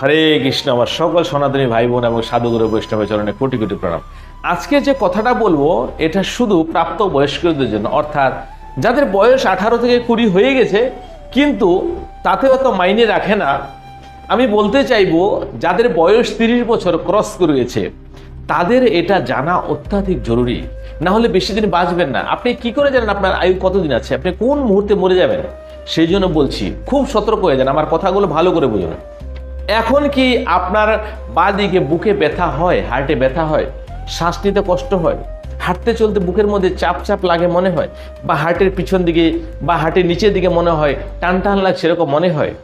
হরে কৃষ্ণ, আমার সকল সনাতনী ভাই বোন এবং সাধুগুরু বৈষ্ণবের চরণে কোটি কোটি প্রণাম। আজকে যে কথাটা বলব, এটা শুধু প্রাপ্ত বয়স্কদের জন্য, অর্থাৎ যাদের বয়স আঠারো থেকে কুড়ি হয়ে গেছে, কিন্তু তাতে অত মাইনে রাখে না। আমি বলতে চাইব, যাদের বয়স তিরিশ বছর ক্রস করে গেছে, তাদের এটা জানা অত্যাধিক জরুরি। না হলে বেশি দিন বাঁচবেন না। আপনি কি করে জানেন আপনার আয়ু কতদিন আছে? আপনি কোন মুহূর্তে মরে যাবেন? সেই জন্য বলছি, খুব সতর্ক হয়ে যান। আমার কথাগুলো ভালো করে বুঝুন এখন কি আপনার বা দিকে বুকে ব্যথা হয়, হার্টে ব্যথা হয়? শ্বাস নিতে কষ্ট হয়? হাঁটতে চলতে বুকের মধ্যে চাপ চাপ লাগে মনে হয়? বা হার্টের পিছন দিকে বা হার্টের নিচের দিকে মনে হয় টান টান লাগছে এরকম মনে হয়?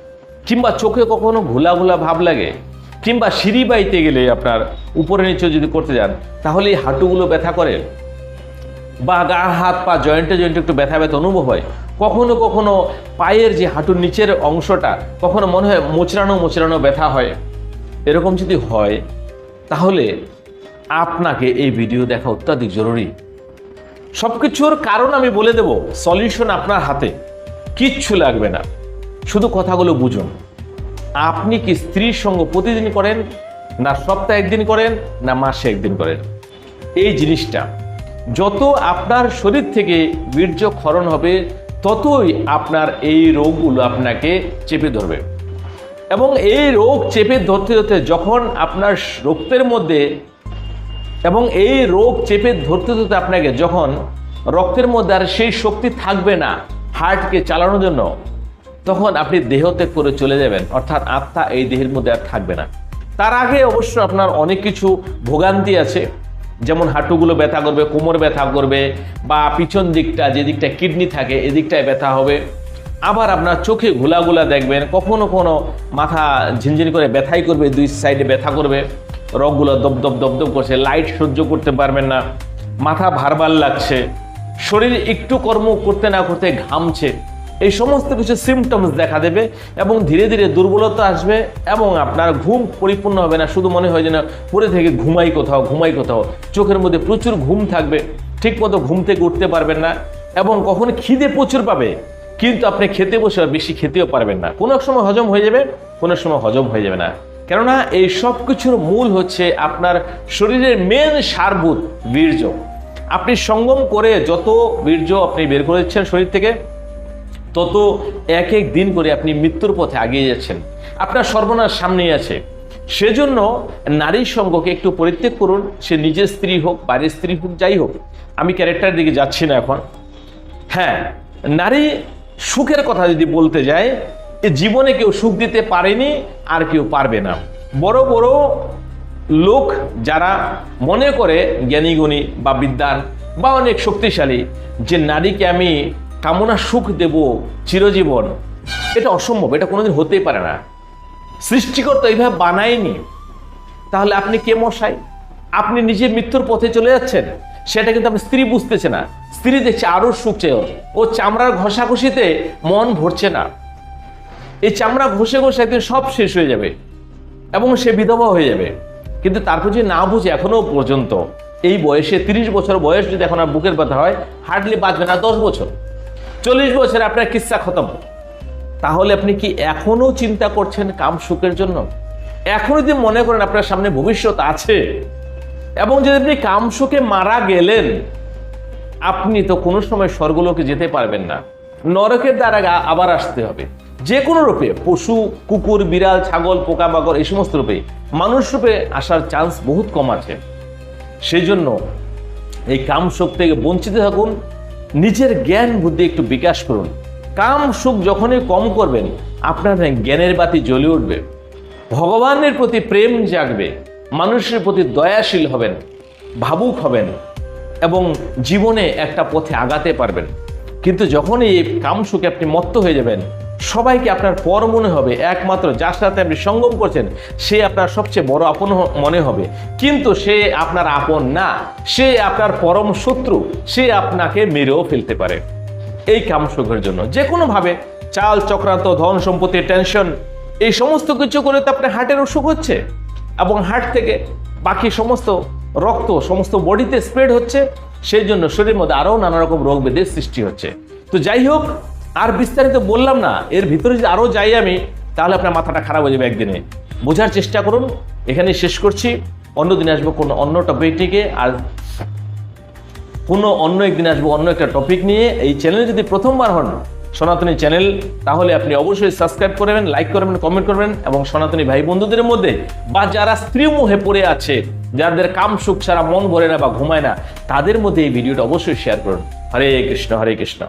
কিংবা চোখে কখনো ঘোলা ঘোলা ভাব লাগে? কিংবা সিঁড়ি বাইতে গেলে আপনার উপরে নিচে যদি করতে যান, তাহলে এই হাঁটুগুলো ব্যথা করে? বা গা, হাত, পা জয়েন্টে জয়েন্টে একটু ব্যথা ব্যথা অনুভব হয়? কখনো কখনো পায়ের যে হাঁটুর নিচের অংশটা কখনো মনে হয় মোচড়ানো মোচড়ানো ব্যথা হয়। এরকম যদি হয়, তাহলে আপনাকে এই ভিডিও দেখা অত্যাধিক জরুরি। সব কিছুর কারণ আমি বলে দেব, সলিউশন আপনার হাতে। কিচ্ছু লাগবে না। শুধু কথাগুলো বুঝুন। আপনি কি স্ত্রীর সঙ্গ প্রতিদিন করেন, না সপ্তাহে একদিন করেন, না মাসে একদিন করেন? এই জিনিসটা, যত আপনার শরীর থেকে বীর্য ক্ষরণ হবে ততই আপনার এই রোগগুলো আপনাকে চেপে ধরবে। এবং এই রোগ চেপে ধরতে ধরতে যখন আপনার রক্তের মধ্যে এবং এই রোগ চেপে ধরতে ধরতে আপনাকে যখন রক্তের মধ্যে আর সেই শক্তি থাকবে না হার্টকে চালানোর জন্য, তখন আপনি দেহ ত্যাগ করে চলে যাবেন। অর্থাৎ আত্মা এই দেহের মধ্যে আর থাকবে না। তার আগে অবশ্য আপনার অনেক কিছু ভোগান্তি আছে। যেমন হাঁটুগুলো ব্যথা করবে, কোমর ব্যথা করবে, বা পিছন দিকটা, যে দিকটা কিডনি থাকে এদিকটায় ব্যথা হবে। আবার আপনার চোখে ঘোলাগুলা দেখবেন, কখনো কোনো মাথা ঝিনঝিন করে ব্যথাই করবে, দুই সাইডে ব্যথা করবে। রগগুলো দপ দপ দপ দপ করছে, লাইট সহ্য করতে পারবেন না, মাথা ভারবার লাগছে, শরীর একটু কর্ম করতে না করতে ঘামছে। এই সমস্ত কিছু সিমটমস দেখা দেবে এবং ধীরে ধীরে দুর্বলতা আসবে এবং আপনার ঘুম পরিপূর্ণ হবে না। শুধু মনে হয় যেন পরে থেকে ঘুমাই কোথাও ঘুমাই কোথাও। চোখের মধ্যে প্রচুর ঘুম থাকবে ঠিক মতো ঘুম থেকে উঠতে পারবেন না এবং কখনো খিদে প্রচুর পাবে, কিন্তু আপনি খেতে বসে বেশি খেতেও পারবেন না। কোনো সময় হজম হয়ে যাবে, কোনো সময় হজম হয়ে যাবে না। কেননা এই সব কিছুর মূল হচ্ছে আপনার শরীরের মেন সারভূত বীর্য। আপনি সঙ্গম করে যত বীর্য আপনি বের করেছেন শরীর থেকে তত এক এক দিন করে আপনি মৃত্যুর পথে এগিয়ে যাচ্ছেন। আপনার সর্বনাশ সামনেই আছে। সেজন্য নারীর সঙ্গকে একটু পরিত্যাগ করুন। সে নিজের স্ত্রী হোক বাইরের স্ত্রী হোক, যাই হোক। আমি ক্যারেক্টার দিকে যাচ্ছি না এখন। হ্যাঁ নারী সুখের কথা যদি বলতে যায়, এ জীবনে কেউ সুখ দিতে পারেনি, আর কেউ পারবে না। বড় বড় লোক যারা মনে করে জ্ঞানীগুণী বা বিদ্যান বা অনেক শক্তিশালী, যে নারীকে আমি কামনা, সুখ দেব, চিরজীবন। এটা অসম্ভব, এটা কোনোদিন হতেই পারে না। সৃষ্টিকর্তা এইভাবে বানায়নি। তাহলে আপনি কে মশাই? আপনি নিজে মৃত্যুর পথে চলে যাচ্ছেন। সেটা কিন্তু আপনি স্ত্রী বুঝতেছে না। স্ত্রী দেখছে আরও সুখ চেয়ে ও চামড়ার ঘষাঘষিতে মন ভরছে না। এই চামড়া ঘষে ঘষে একদিন সব শেষ হয়ে যাবে এবং সে বিধবা হয়ে যাবে। কিন্তু তারপর যে না বুঝে এখনও পর্যন্ত, এই বয়সে তিরিশ বছর বয়স যদি এখন আর বুকের ব্যথা হয় হার্ডলি বাঁচবে না দশ বছর। চল্লিশ বছরে আপনার কিস্সা খতম? তাহলে আপনি কি এখনও চিন্তা করছেন কাম সুখের জন্য? এখনও যদি মনে করেন আপনার সামনে ভবিষ্যৎ আছে, এবং যদি আপনি কাম সুখে মারা গেলেন, আপনি তো কোনো সময় স্বর্গলোকে যেতে পারবেন না। নরকের দ্বারা আবার আসতে হবে। যে কোনো রূপে, পশু, কুকুর, বিড়াল, ছাগল, পোকামাকড়, এই সমস্ত রূপে মানুষ রূপে আসার চান্স বহুত কম আছে। সেই জন্য এই কাম সুখ থেকে বঞ্চিত থাকুন নিজের জ্ঞান, বুদ্ধি একটু বিকাশ করুন। কাম সুখ যখনই কম করবেন, আপনার জ্ঞানের বাতি জ্বলে উঠবে। ভগবানের প্রতি প্রেম জাগবে, মানুষের প্রতি দয়াশীল হবেন, ভাবুক হবেন এবং জীবনে একটা পথে আগাতে পারবেন। কিন্তু যখনই এই কামসুখে আপনি মত্ত হয়ে যাবেন সবাইকে আপনার পর মনে হবে, একমাত্র যার সাথে আপনি সঙ্গম করছেন, সে আপনার সবচেয়ে বড় আপন মনে হবে। কিন্তু সে আপনার আপন না, সে আপনার পরম শত্রু, সে আপনাকে মেরেও ফেলতে পারে। এই কাম সুখের জন্য যে কোনোভাবে চাল, চক্রান্ত, ধন সম্পত্তি, টেনশন, এই সমস্ত কিছু করে তো আপনার হার্টের অসুখ হচ্ছে। এবং হার্ট থেকে বাকি সমস্ত রক্ত, সমস্ত বডিতে স্প্রেড হচ্ছে, সেই জন্য শরীরের মধ্যে আরও নানা রকম রোগ ব্যাধির সৃষ্টি হচ্ছে। তো যাই হোক আর বিস্তারিত বললাম না, এর ভিতরে যদি আরও যাই আমি, তাহলে আপনার মাথাটা খারাপ হয়ে যাবে একদিনে। বোঝার চেষ্টা করুন এখানে শেষ করছি। অন্য দিন আসব কোনো অন্য টপিক থেকে আর কোনো অন্য একদিন আসব অন্য একটা টপিক নিয়ে। এই চ্যানেলে যদি প্রথমবার হন সনাতনী চ্যানেল তাহলে আপনি অবশ্যই সাবস্ক্রাইব করবেন লাইক করবেন কমেন্ট করবেন এবং সনাতনী ভাই বন্ধুদের মধ্যে বা যারা স্ত্রী মুহে পড়ে আছে, যাদের কাম সুখ ছাড়া মন ভরে না বা ঘুমায় না, তাদের মধ্যে এই ভিডিওটা অবশ্যই শেয়ার করুন। হরে কৃষ্ণ হরে কৃষ্ণ।